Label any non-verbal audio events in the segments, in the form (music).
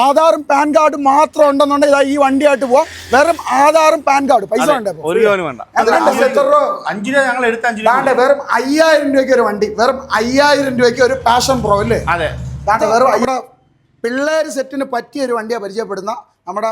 ആധാറും PAN card മാത്രം ഉണ്ടെന്നുണ്ടെങ്കിൽ ഇതാ ഈ വണ്ടിയായിട്ട് പോവാം. വെറും ആധാറും പാൻ കാർഡ്. പൈസ വേണ്ടേ അപ്പൊ? ഒരു രൂപനും വേണ്ട. അത് രണ്ട് അഞ്ചു രൂപ ഞങ്ങൾ എടുത്ത് അഞ്ചു രൂപ ദാണ്ടെ വെറും അയ്യായിരം രൂപയ്ക്ക് ഒരു വണ്ടി. വെറും അയ്യായിരം രൂപയ്ക്ക് ഒരു പാഷൻ പ്രോ അല്ലേ? വെറും പിള്ളേർ പിള്ളേര് സെറ്റിന് പറ്റിയ ഒരു വണ്ടിയാണ് പരിചയപ്പെടുന്ന നമ്മുടെ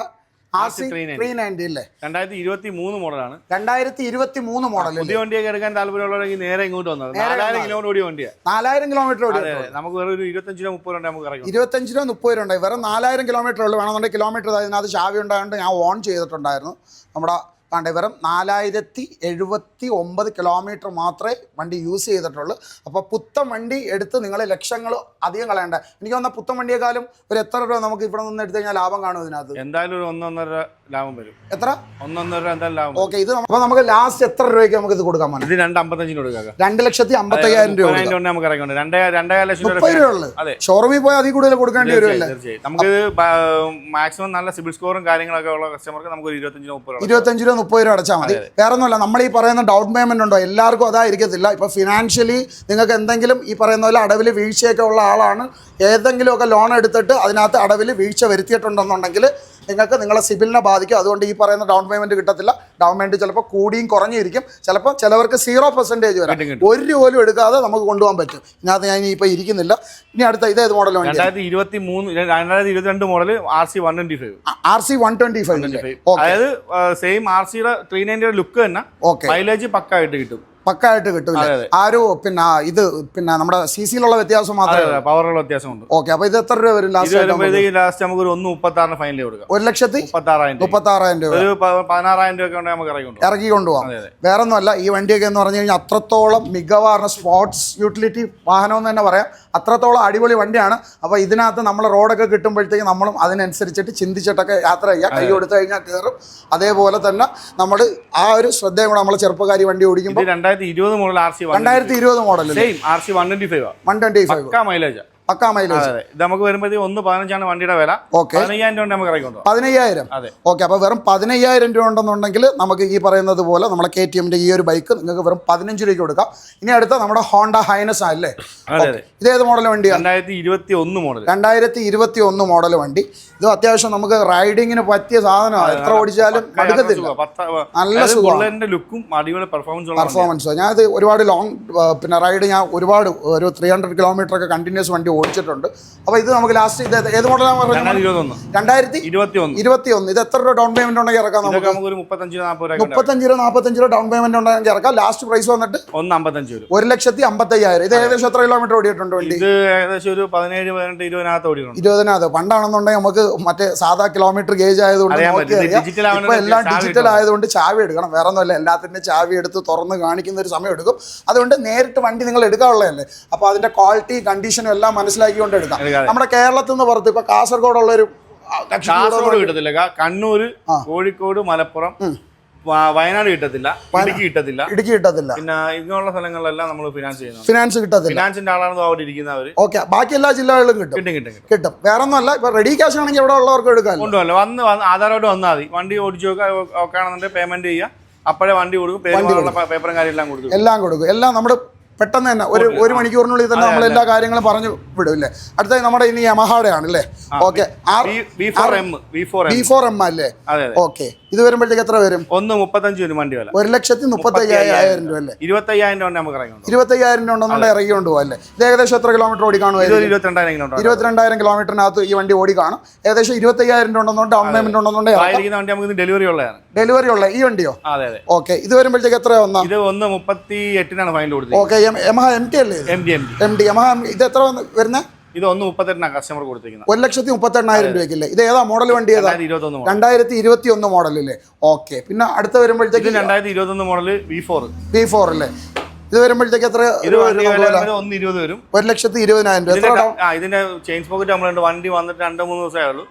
ആർ സി 390. ത്രീ നയന്റി അല്ലേ രണ്ടായിരത്തി ഇരുപത്തി മൂന്ന് മോഡലാണ്. രണ്ടായിരത്തി ഇരുപത്തി മൂന്ന് മോഡൽ പുതിയ വണ്ടിയൊക്കെ എടുക്കാൻ താല്പര്യമുള്ളവരെങ്കിൽ നേരെ ഇങ്ങോട്ട് വന്നത്. നാലായിരം കിലോമീറ്റർ ഓടിയ വണ്ടിയാണ് നാലായിരം കിലോമീറ്റർ ഓടി നമുക്ക് വേറെ ഒരു ഇരുപത്തഞ്ച് രൂപ മുപ്പത് രൂപ നമുക്ക് ഇറങ്ങും ഇരുപത്തഞ്ച് രൂപ മുപ്പത് രൂപ ഉണ്ടായി. വെറും നാലായിരം കിലോമീറ്റർ ഉള്ളു. വേണമെന്നുണ്ടെങ്കിൽ കിലോമീറ്റർ അതിനകത്ത് ചാവി ഉണ്ടായതുകൊണ്ട് ഞാൻ ഓൺ ചെയ്തിട്ടുണ്ടായിരുന്നു. നമ്മുടെ കണ്ടേ വെറും നാലായിരത്തി എഴുപത്തി ഒമ്പത് കിലോമീറ്റർ മാത്രമേ വണ്ടി യൂസ് ചെയ്തിട്ടുള്ളൂ. അപ്പോൾ പുത്തൻ വണ്ടി എടുത്ത് നിങ്ങൾ ലക്ഷങ്ങൾ അധികം കളയണ്ട. എനിക്ക് വന്ന പുത്തൻ വണ്ടിയെക്കാളും ഒരു എത്ര രൂപ നമുക്ക് ഇവിടെ നിന്ന് എടുത്തു കഴിഞ്ഞാൽ ലാഭം കാണും ഇതിനകത്ത്? എന്തായാലും ഒരു ഒന്നൊന്നര ലാഭം വരും. എത്ര? ഒന്നൊന്നര എന്തായാലും ലാഭം. ഓക്കെ ഇത് അപ്പോൾ നമുക്ക് ലാസ്റ്റ് എത്ര രൂപയ്ക്ക് നമുക്ക് ഇത് കൊടുക്കാൻ പറ്റും ഇത് രണ്ട് അമ്പത്തഞ്ചിന് കൊടുക്കാം രണ്ട് ലക്ഷത്തി അമ്പത്തയ്യായിരം രൂപ നമുക്ക് ഇറങ്ങുന്നുണ്ട് രണ്ടേ ലക്ഷം ഷോറൂമിൽ പോയാൽ അതിൽ കൂടുതൽ കൊടുക്കേണ്ടി വരുമല്ലേ? നമുക്ക് മാക്സിമം നല്ല സിബിൽ സ്കോറും കാര്യങ്ങളൊക്കെ ഉള്ള കസ്റ്റമർക്ക് നമുക്ക് ഇരുപത്തഞ്ചിന് മുപ്പത് രൂപ ഇരുപത്തഞ്ച് രൂപ മുപ്പത് രൂപ അടച്ചാൽ മതി. വേറെ ഒന്നുമല്ല നമ്മൾ ഈ പറയുന്ന ഡൗൺ പേയ്മെന്റ് ഉണ്ടോ? എല്ലാവർക്കും അതായിരിക്കത്തില്ല. ഇപ്പൊ ഫിനാൻഷ്യലി നിങ്ങൾക്ക് എന്തെങ്കിലും ഈ പറയുന്ന പോലെ അടവിൽ വീഴ്ചയൊക്കെ ഉള്ള ആളാണ്. ഏതെങ്കിലുമൊക്കെ ലോൺ എടുത്തിട്ട് അതിനകത്ത് അടവിൽ വീഴ്ച വരുത്തിയിട്ടുണ്ടെന്നുണ്ടെങ്കിൽ നിങ്ങൾക്ക് നിങ്ങളെ സിബിലിനെ ബാധിക്കും. അതുകൊണ്ട് ഈ പറയുന്ന ഡൗൺ പേയ്മെന്റ് കിട്ടത്തില്ല. ഡൗൺ പേയ്മെന്റ് ചിലപ്പോൾ കൂടിയും കുറഞ്ഞിരിക്കും. ചിലപ്പോൾ ചിലവർക്ക് സീറോ പെർസെന്റേജ് വരാം. ഒരു രൂപ പോലും എടുക്കാതെ നമുക്ക് കൊണ്ടുപോകാൻ പറ്റും. ഇതിനകത്ത് ഞാൻ ഇപ്പോൾ ഇരിക്കുന്നില്ല. ഇനി അടുത്ത ഇതേത് മോഡൽ വണ്ടി രണ്ടായിരത്തി ഇരുപത്തി മൂന്ന് രണ്ടായിരത്തി ഇരുപത്തിരണ്ട് model R C one twenty five R C one twenty five അതായത് സെയിം ആർ സിയുടെ ത്രീ നയന്റിയുടെ ലുക്ക് തന്നെ. ഓക്കെ മൈലേജ് പക്കായിട്ട് കിട്ടും. പക്കായിട്ട് കിട്ടും അതെ, അതെ. ആ ഒരു പിന്നെ ഇത് പിന്നെ നമ്മുടെ സി സിയിലുള്ള വ്യത്യാസം മാത്രമേ പവറുള്ള വ്യത്യാസമുണ്ട് ഓക്കെ അപ്പൊ ഇത് എത്ര രൂപ വരും ലാസ്റ്റ് ലാസ്റ്റ് നമുക്ക്? ഒരു ഒന്ന് മുപ്പത്തി ആറിന് ഫൈനൽ കൊടുക്കാം. ഒരു ലക്ഷത്തി മുപ്പത്താറായിരം രൂപ. ഒരു പതിനാറായിരം രൂപ നമുക്ക് കൊണ്ടുപോകാം. ഇറക്കി കൊണ്ടുപോകാം. വേറെ ഒന്നുമല്ല ഈ വണ്ടിയൊക്കെ എന്ന് പറഞ്ഞു കഴിഞ്ഞാൽ അത്രത്തോളം മികവാർന്ന സ്പോർട്സ് യൂട്ടിലിറ്റി വാഹനം എന്ന് തന്നെ പറയാം. അത്രത്തോളം അടിപൊളി വണ്ടിയാണ്. അപ്പോൾ ഇതിനകത്ത് നമ്മൾ റോഡൊക്കെ കിട്ടുമ്പോഴത്തേക്ക് നമ്മളും അതിനനുസരിച്ചിട്ട് ചിന്തിച്ചിട്ടൊക്കെ യാത്ര ചെയ്യുക കൈ കൊടുത്തു കഴിഞ്ഞാൽ കയറും. അതേപോലെ തന്നെ നമ്മൾ ആ ഒരു ശ്രദ്ധയും കൂടെ നമ്മൾ ചെറുപ്പക്കാരി വണ്ടി ഓടിക്കുമ്പോൾ രണ്ടായിരത്തി ഇരുപത് മോഡൽ ആർ സി രണ്ടായിരത്തി ഇരുപത് model same R C one twenty five one twenty five mileage പക്കാ മൈലേജ് നമുക്ക് വരുമ്പോഴത്തേക്ക് ഒന്ന് പതിനഞ്ചാണ് വണ്ടിയുടെ വില. ഓക്കെ. പതിനയ്യായിരം രൂപ നമുക്ക് ഇറങ്ങി പതിനയ്യായിരം. അതെ. ഓക്കെ അപ്പോൾ വെറും പതിനയ്യായിരം രൂപ ഉണ്ടെന്നുണ്ടെങ്കിൽ നമുക്ക് ഈ പറയുന്നത് പോലെ നമ്മുടെ കെ ടി എമ്മിന്റെ ഈ ഒരു ബൈക്ക് നിങ്ങൾക്ക് വെറും പതിനഞ്ച് രൂപയ്ക്ക് കൊടുക്കാം. ഇനി അടുത്ത നമ്മുടെ ഹോണ്ട ഹൈനസ് അല്ലേ ഇത് ഏത് മോഡൽ വണ്ടിയാണ്? രണ്ടായിരത്തി ഇരുപത്തി ഒന്ന് മോഡൽ രണ്ടായിരത്തി ഇരുപത്തി ഒന്ന് മോഡൽ വണ്ടി. ഇത് അത്യാവശ്യം നമുക്ക് റൈഡിങ്ങിന് പറ്റിയ സാധനമാണ്. എത്ര ഓടിച്ചാലും അടുക്കത്തില്ല. നല്ല സുഖമാണ്. ലുക്കും അടിപൊളി പെർഫോമൻസ്. പെർഫോമൻസ് ഞാനത് ഒരുപാട് ലോങ് പിന്നെ റൈഡ് ഞാൻ ഒരുപാട് ഒരു ത്രീ ഹൺഡ്രഡ് കിലോമീറ്റർ ഒക്കെ കണ്ടിന്യൂസ് വണ്ടി ഓടിച്ചിട്ടുണ്ട്. അപ്പോൾ ഇത് നമുക്ക് ലാസ്റ്റ് ഇത് ഏത് മോഡലാണ് പറഞ്ഞത്? രണ്ടായിരത്തി ഇരുപത്തി ഒന്ന് ഇത് എത്ര രൂപ ഡൗൺ പേയ്മെന്റ് ഉണ്ടെങ്കിൽ ഇറക്കാം നമുക്ക്? മുപ്പത്തഞ്ച് രൂപ രൂപ നാൽപ്പത്തഞ്ച് രൂപ ഡൗൺ പേയ്മെന്റ് ഉണ്ടെങ്കിൽ ഇറക്കാം. ലാസ്റ്റ് പ്രൈസ് വന്നിട്ട് ഒന്ന് അമ്പത്തഞ്ച് വരും. ഒരു ലക്ഷത്തി അമ്പത്തയ്യായിരം. ഇത് ഏകദേശം എത്ര കിലോമീറ്റർ ഓടിയിട്ടുണ്ട് വണ്ടി? ഇത് ഏകദേശം ഒരു പതിനേഴ് പതിനെട്ട് ഇരുപതിനകത്ത് ഓടിയിട്ടുണ്ട്. ഇരുപതിനകത്ത്. പണ്ടാണെന്നുണ്ടെങ്കിൽ നമുക്ക് മറ്റേ സാധാ കിലോമീറ്റർ ഗേജ് ആയതുകൊണ്ട് ഇപ്പൊ എല്ലാം ഡിജിറ്റൽ ആയതുകൊണ്ട് ചാവി എടുക്കണം. വേറെ ഒന്നുമല്ല എല്ലാത്തിന്റെ ചാവി എടുത്ത് തുറന്ന് കാണിക്കുന്ന ഒരു സമയം എടുക്കും. അതുകൊണ്ട് നേരിട്ട് വണ്ടി നിങ്ങൾ എടുക്കാനുള്ളതല്ലേ. അപ്പോൾ അതിന്റെ ക്വാളിറ്റി കണ്ടീഷനും എല്ലാം മനസ്സിലാക്കിക്കൊണ്ട് എടുക്കാം. നമ്മുടെ കേരളത്തിൽ നിന്ന് പുറത്ത് ഇപ്പൊ കാസർഗോഡുള്ള ഒരു കാസർഗോഡ് കിട്ടത്തില്ല. കണ്ണൂര്. കോഴിക്കോട് മലപ്പുറം വയനാട് കിട്ടത്തില്ല. ഇടുക്കി കിട്ടത്തില്ല. ഇടുക്കി കിട്ടത്തില്ല. പിന്നെ ഇങ്ങനെയുള്ള സ്ഥലങ്ങളിലെല്ലാം നമ്മൾ ഫിനാൻസ് ചെയ്യുന്നത് ഫിനാൻസ് കിട്ടത്തില്ല. ഫിനാൻസിന്റെ ആളാണ് അവിടെ ഇരിക്കുന്നവർ ഓക്കെ ബാക്കി എല്ലാ ജില്ലകളിലും കിട്ടും. കിട്ടും കിട്ടും കിട്ടും. വേറെ ഒന്നുമല്ല ഇപ്പൊ റെഡി ക്യാഷ് ആണെങ്കിൽ ഇവിടെ ഉള്ളവർക്ക് എടുക്കാം. കൊണ്ടുവല്ലോ വന്ന് ആധാരമായിട്ട് വന്നാൽ മതി. വണ്ടി ഓടിച്ചു നോക്കുക ഓക്കെ ആണെന്നുണ്ടെങ്കിൽ പേയ്മെന്റ് ചെയ്യുക അപ്പോഴേ വണ്ടി കൊടുക്കും. പേപ്പറും കാര്യം എല്ലാം കൊടുക്കും. എല്ലാം കൊടുക്കും. എല്ലാം നമ്മുടെ പെട്ടെന്ന് തന്നെ ഒരു ഒരു മണിക്കൂറിനുള്ളിൽ തന്നെ നമ്മൾ എല്ലാ കാര്യങ്ങളും പറഞ്ഞു വിടും അല്ലേ അടുത്ത നമ്മുടെ ഇനി യമഹാടെ ആണല്ലേ അല്ലേ ഓക്കെ ബി ഫോർ എം അല്ലേ? ഓക്കെ. ഇത് വരുമ്പോഴത്തേക്ക് എത്ര വരും? ഒന്ന് മുപ്പത്തഞ്ച് വരും വണ്ടി വില. ഒരു ലക്ഷത്തി മുപ്പത്തി അയ്യായിരം രൂപ അല്ലേ? ഇരുപത്തയ്യായിരം രൂപ നമുക്ക് ഇറങ്ങുന്നുണ്ട് ഇരുപത്തയ്യായിരം രൂപ നമ്മൾ ഇറങ്ങി കൊണ്ടുപോകാം അല്ലേ? ഇത് ഏകദേശം എത്ര കിലോമീറ്റർ ഓടി കാണും കാണുമായിരിക്കും ഒരു ഇരുപത്തിരണ്ടായിരം കിലോമീറ്ററിനകത്ത് ഈ വണ്ടി ഓടി കാണും ഏകദേശം ഇരുപത്തയ്യായിരം രൂപ ഉണ്ടെന്നുണ്ട് ഡൗൺ പേയ്മെന്റ് നമുക്ക് ഡെലിവറി ഉള്ളതാണ്. ഡെലിവറി ഉള്ള ഈ വണ്ടിയോ? ഓക്കെ. ഇത് വരുമ്പോഴത്തേക്ക് എത്ര ഇത് ഒന്ന് മുപ്പത്തി എട്ടിനാണ് ഫൈനൽ കൊടുത്തത് ഓക്കെ യമഹ എം ടി അല്ലേ M D M D M D Yamaha ഇത് എത്ര വരുന്നത് ഇത് ഒന്ന് മുപ്പത്തെട്ടിനാണ് കസ്റ്റമർ കൊടുത്തിരിക്കുന്നത്. ഒരു ലക്ഷത്തി മുപ്പത്തെണ്ണായിരം രൂപയ്ക്കില്ലേ? ഇത് ഏതാ മോഡൽ വണ്ടി ഏതാ രണ്ടായിരത്തി ഇരുപത്തി ഒന്ന് മോഡലല്ലേ ഓക്കെ. പിന്നെ അടുത്ത വരുമ്പോഴത്തേക്ക് രണ്ടായിരത്തി ഇരുപത്തൊന്ന് model V four V four അല്ലേ ഇത് വരുമ്പോഴത്തേക്ക് എത്ര വരും ഒന്ന് ഇരുപത് ഒരു ലക്ഷത്തി ഇരുപതിനായിരം രൂപ. എത്ര ഇതിന്റെ ചെയിൻ പോക്കറ്റ് നമ്മളുണ്ട് വണ്ടി വന്നിട്ട് രണ്ടോ മൂന്ന് ദിവസമേ ഉള്ളൂ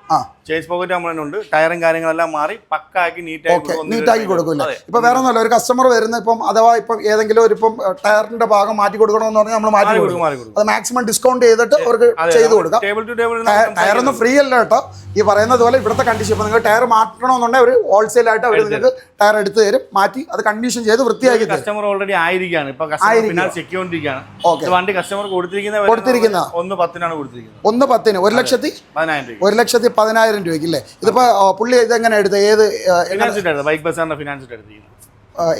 ചെയിൻ പോക്കറ്റ് നമ്മളുണ്ട് ടയറും കാര്യങ്ങളെല്ലാം മാറി പക്കാക്കി നീറ്റാക്കി നീറ്റാക്കി കൊടുക്കില്ല. ഇപ്പൊ വേറെ ഒന്നുമല്ല ഒരു കസ്റ്റമർ വരുന്ന ഇപ്പം അഥവാ ഇപ്പം ഏതെങ്കിലും ഒരു ഇപ്പം ടയറിന്റെ ഭാഗം മാറ്റി കൊടുക്കണമെന്ന് പറഞ്ഞാൽ നമ്മൾ മാറ്റി കൊടുക്കും. അത് മാക്സിമം ഡിസ്കൗണ്ട് ചെയ്തിട്ട് അവർക്ക് ചെയ്ത് കൊടുക്കാം. ടേബിൾ ടു ടേബിൾ ടയറൊന്നും ഫ്രീ അല്ല കേട്ടോ. ഈ പറയുന്നത് പോലെ ഇവിടുത്തെ കണ്ടീഷൻ ഇപ്പൊ നിങ്ങൾ ടയർ മാറ്റണമെന്നുണ്ടെങ്കിൽ ഒരു ഹോൾസെയിലായിട്ട് അവർ നിങ്ങൾക്ക് ടയർ എടുത്ത് തരും. മാറ്റി അത് കണ്ടീഷൻ ചെയ്ത് വൃത്തിയാക്കി കസ്റ്റമർ ഓൾറെഡി ആയിരിക്കാണ്. ഇപ്പൊ കസ്റ്റമർ ആയിരിക്കുക. ഫിനാൻസ് ചെക്ക് ചെയ്തോണ്ടിരിക്കുകയാണ് വണ്ടി കസ്റ്റമർ കൊടുത്തിരിക്കുന്ന കൊടുത്തിരിക്കുന്ന. ഒന്ന് പത്തിനാണ് കൊടുത്തിരിക്കുന്നത്. ഒന്ന് പത്തിന്. ഒരു ലക്ഷത്തി? പതിനായിരം രൂപ ഒരു ലക്ഷത്തി പതിനായിരം രൂപയ്ക്ക് അല്ലേ ഇതിപ്പോ പുള്ളി ഇതെങ്ങനെ എടുത്ത് ഏത് ബൈക്ക് ബസാറിന്റെ ഫിനാൻസ് എടുത്തിരിക്കുന്നത്.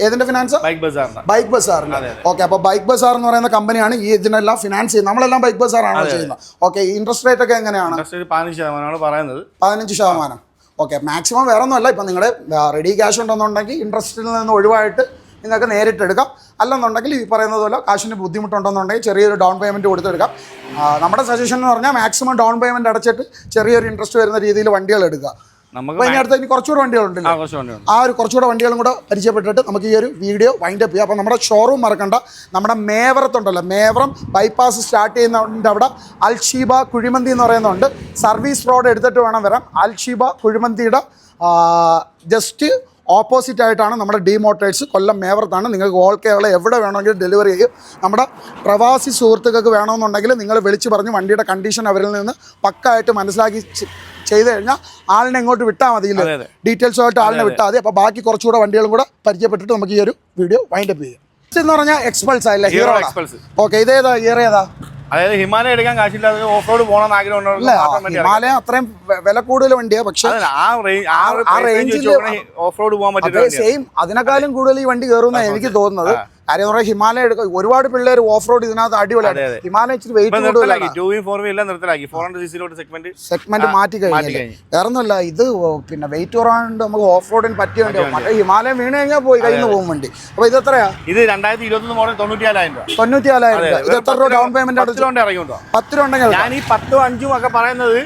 ഏതിന്റെ ഫിനാൻസ് ബൈക്ക് ബസാർ ബൈക്ക് ബസാറിന് ഓക്കെ അപ്പോൾ ബൈക്ക് ബസാർ എന്ന് പറയുന്ന കമ്പനിയാണ് ഈ ഇതിനെല്ലാം ഫിനാൻസ് ചെയ്യുന്നത്. നമ്മളെല്ലാം ബൈക്ക് ബസാറാണ് ചെയ്യുന്നത്? ഓക്കെ ഇൻട്രസ്റ്റ് റേറ്റ് ഒക്കെ എങ്ങനെയാണ്? പതിനഞ്ച് ശതമാനമാണ് പറയുന്നത്. പതിനഞ്ച് ശതമാനം. ഓക്കെ മാക്സിമം വേറെ ഒന്നുമല്ല ഇപ്പം നിങ്ങളുടെ റെഡി ക്യാഷ് ഉണ്ടെന്നുണ്ടെങ്കിൽ ഇൻട്രസ്റ്റിൽ നിന്ന് ഒഴിവായിട്ട് നിങ്ങൾക്ക് നേരിട്ട് എടുക്കാം. അല്ലെന്നുണ്ടെങ്കിൽ ഈ പറയുന്നത് പോലെ കാശിന് ബുദ്ധിമുട്ടുണ്ടെന്നുണ്ടെങ്കിൽ ചെറിയൊരു ഡൗൺ പേയ്മെന്റ് കൊടുത്തെടുക്കാം. നമ്മുടെ സജഷൻ എന്ന് പറഞ്ഞാൽ മാക്സിമം ഡൗൺ പേയ്മെന്റ് അടച്ചിട്ട് ചെറിയൊരു ഇൻട്രസ്റ്റ് വരുന്ന രീതിയിൽ വണ്ടികൾ എടുക്കുക. നമുക്ക് അതിന്റെ ഇനി അടുത്ത് ഇനി കുറച്ചുകൂടെ വണ്ടികളുണ്ടല്ലോ ആ ഒരു കുറച്ചുകൂടെ വണ്ടികളും കൂടെ പരിചയപ്പെട്ടിട്ട് നമുക്ക് ഈ ഒരു വീഡിയോ വൈൻഡപ്പ് ചെയ്യാം. അപ്പോൾ നമ്മുടെ ഷോറൂം മറക്കണ്ട. നമ്മുടെ മേവറത്തുണ്ടല്ലോ മേവറം ബൈപ്പാസ് സ്റ്റാർട്ട് ചെയ്യുന്നതിന്റെ അവിടെ. അൽഷീബ കുഴിമന്തി എന്ന് പറയുന്നുണ്ട് സർവീസ് റോഡ് എടുത്തിട്ട് വേണം വരാം അൽഷീബ കുഴിമന്തിയുടെ ജസ്റ്റ് ഓപ്പോസിറ്റ് ആയിട്ടാണ് നമ്മുടെ ഡി മോട്ടേഴ്സ് കൊല്ലം മേവർത്താണ് നിങ്ങൾക്ക് ഓൾ കേരള എവിടെ വേണമെങ്കിലും ഡെലിവറി ചെയ്യും. നമ്മുടെ പ്രവാസി സുഹൃത്തുക്കൾക്ക് വേണമെന്നുണ്ടെങ്കിൽ നിങ്ങൾ വിളിച്ച് പറഞ്ഞ് വണ്ടിയുടെ കണ്ടീഷൻ അവരിൽ നിന്ന് പക്കായിട്ട് മനസ്സിലാക്കി ചെയ്തു കഴിഞ്ഞാൽ ആളിനെ ഇങ്ങോട്ട് വിട്ടാൽ മതിയില്ലേ അതെ. ഡീറ്റെയിൽസുമായിട്ട് ആളിനെ വിട്ടാൽ മതി. അപ്പോൾ ബാക്കി കുറച്ചുകൂടെ വണ്ടികളും കൂടെ പരിചയപ്പെട്ടിട്ട് നമുക്ക് ഈ ഒരു വീഡിയോ വൈൻഡപ്പ് ചെയ്യാം. എന്ന് പറഞ്ഞാൽ എക്സ്പൾസ് ആയില്ലേ? ഹീറോ ഓക്കെ ഇതേതാ? ഇയർ ഏതാ? അതായത് ഹിമാലയ എടുക്കാൻ കാശില്ലാതെ ഓഫ് റോഡ് പോകണം ആഗ്രഹം ഹിമാലയ അത്രയും വില കൂടുതൽ വണ്ടിയാണ് പക്ഷെ ആ ഓഫ് റോഡ് പോകാൻ പറ്റില്ല സെയിം അതിനേക്കാളും കൂടുതൽ ഈ വണ്ടി കയറുന്ന എനിക്ക് തോന്നുന്നത്. കാര്യം പറയാം ഹിമാലയം എടുക്കുക ഒരുപാട് പിള്ളേർ ഓഫ് റോഡ് ഇതിനകത്ത് അടിപൊളിയാണ് ഹിമാലയ. ഇച്ചിരി വെയിറ്റ് നിർത്തലാക്കി കൂടുതലാണ്. ടൂ വീം ഫോർ വീം എല്ലാം നിർത്തലാക്കി. ഫോർ ഹൺഡ്രഡ് സിസിലോട്ട് സെഗ്മെന്റ് സെഗ്മെന്റ് മാറ്റി കഴിഞ്ഞു. വേറെ ഒന്നുമല്ല ഇത് പിന്നെ വെയിറ്റ് കുറവാണ്ട് നമുക്ക് ഓഫ് റോഡിന് പറ്റിയ വണ്ടി മറ്റേ ഹിമാലയം വീണ് കഴിഞ്ഞാൽ പോയി കയ്യിൽ നിന്ന് പോകും വണ്ടി. അപ്പൊ ഇത് എത്രയാ? ഇത് രണ്ടായിരത്തി ഇരുപത്തി മോഡൽ തൊണ്ണൂറ്റിനാലായിരം രൂപ. തൊണ്ണൂറ്റി നാലായിരം രൂപ. ഇത് എത്ര രൂപ ഡൗൺ പേയ്മെന്റ് ഇറങ്ങിയിട്ടുണ്ടോ പത്ത് രൂപ ഉണ്ടെങ്കിൽ ഞാൻ ഈ പത്തും അഞ്ചും ഒക്കെ പറയുന്നത്.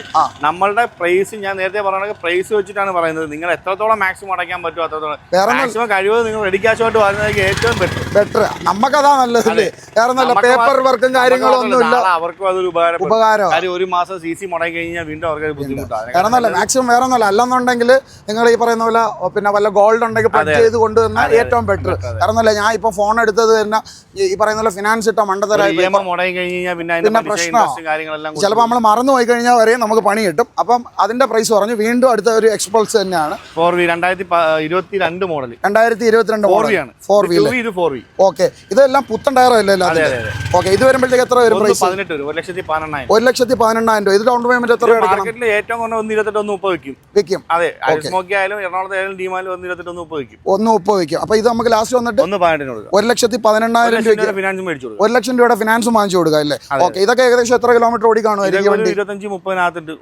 നമ്മളുടെ പ്രൈസ് ഞാൻ നേരത്തെ പറഞ്ഞ പ്രൈസ് വെച്ചിട്ടാണ് പറയുന്നത്. നിങ്ങൾ എത്രത്തോളം മാക്സിമം അടയ്ക്കാൻ പറ്റുമോ അത്രത്തോളം. മാക്സിമം കഴിവ് നിങ്ങൾ റെഡി ക്യാഷ് ആയിട്ട് വരുന്നതായിരിക്കും ഏറ്റവും ബെറ്റർ ബെറ്റർ നമുക്കതാ നല്ലതല്ലേ വേറെ നല്ല പേപ്പർ വർക്കും കാര്യങ്ങളും ഒന്നുമില്ല. അവർക്കും അതൊരു ഉപകാരം ഒരു മാസം സി സി മുടങ്ങി കഴിഞ്ഞാൽ വീണ്ടും അവർക്ക് ബുദ്ധിമുട്ടാണ് വേറെ നല്ല മാക്സിമം വേറെ ഒന്നല്ല അല്ലെന്നുണ്ടെങ്കിൽ നിങ്ങൾ ഈ പറയുന്ന പോലെ പിന്നെ വല്ല ഗോൾഡ് ഉണ്ടെങ്കിൽ പഡ് ചെയ്ത് കൊണ്ടുവന്ന ഏറ്റവും ബെറ്റർ വേറെ ഒന്നല്ല ഞാൻ ഇപ്പൊ ഫോൺ എടുത്തത് തന്നെ ഈ പറയുന്ന പോലെ ഫിനാൻസ് ഇട്ട മണ്ടത്തരായി പിന്നെ കൂടി ചിലപ്പോൾ നമ്മൾ മറന്നു പോയി കഴിഞ്ഞാൽ വരെ നമുക്ക് പണി കിട്ടും. അപ്പം അതിന്റെ പ്രൈസ് പറഞ്ഞു വീണ്ടും അടുത്ത ഒരു എക്സ്പൾസ് തന്നെയാണ്. ഫോർ വി രണ്ടായിരത്തി ഇരുപത്തി രണ്ട് മോഡൽ രണ്ടായിരത്തി ഇരുപത്തിരണ്ട് ഫോർ വി ആണ്. ഫോർ വി ഇത് ഫോർ വി ഓക്കെ. ഇതെല്ലാം പുത്തൻ ടയറല്ലേ ഓക്കെ ഇത് വരുമ്പോഴത്തേക്ക് എത്ര വരും പ്രൈസ് ഒരു ലക്ഷത്തി പതിനെണ്ണായിരം. രൂപ. ഇത് ഡൗൺ പേയ്മെന്റ് എത്ര എടുക്കണം? ഏറ്റവും കുറഞ്ഞ ഒന്ന് ഉപ്പ് മുപ്പത് വെക്കും വിൽക്കും അതെ സ്മോക്കി ആയാലും എറണാകുളത്ത് ആയാലും ഡിമാലും ഒന്ന് ഇരുപത്തെട്ട് ഒന്ന് മുപ്പത് വെക്കും ഒന്ന് മുപ്പത് വിൽക്കും അപ്പൊ ഇത് നമുക്ക് ലാസ്റ്റ് വന്നിട്ട് ഒന്ന് പതിനെട്ടിന് കൊടുക്കുക ഒരു ലക്ഷത്തി പതിനെണ്ണായിരം രൂപ ഫിനാൻസ് മേടിച്ചു കൊടുക്കുക ഒരു ലക്ഷം രൂപയുടെ ഫിനാൻസ് വാങ്ങിച്ചു കൊടുക്കുക അല്ലേ? ഓക്കെ ഇതൊക്കെ ഏകദേശം എത്ര കിലോമീറ്റർ ഓടി കാണുമായിരിക്കും ഒരു